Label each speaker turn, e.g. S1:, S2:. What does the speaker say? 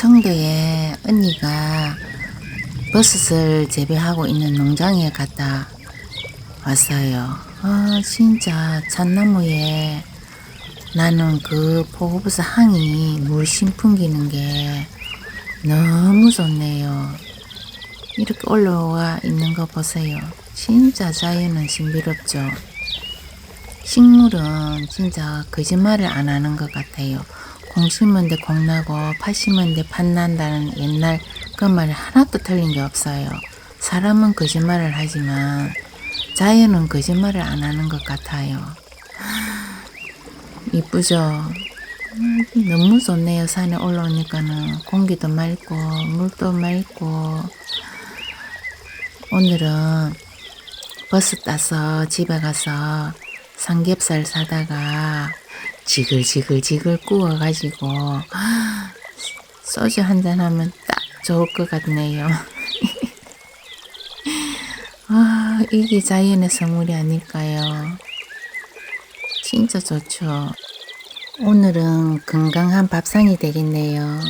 S1: 청도에 언니가 버섯을 재배하고 있는 농장에 갔다 왔어요. 아, 진짜 잣나무에 나는 그 포고버섯 향이 물씬 풍기는 게 너무 좋네요. 이렇게 올라와 있는 거 보세요. 진짜 자연은 신비롭죠. 식물은 진짜 거짓말을 안 하는 것 같아요. 공 심은 데 공 나고 팥 심은 데 팥 난다는 옛날 그말 하나도 틀린 게 없어요. 사람은 거짓말을 하지만 자연은 거짓말을 안 하는 것 같아요. 이쁘죠? 음, 너무 좋네요. 산에 올라오니까는 공기도 맑고 물도 맑고 오늘은 버스 타서 집에 가서 삼겹살 사다가 지글지글지글 구워가지고 소주 한잔 하면 딱 좋을 것 같네요. 아, 이게 자연의 선물이 아닐까요? 진짜 좋죠. 오늘은 건강한 밥상이 되겠네요.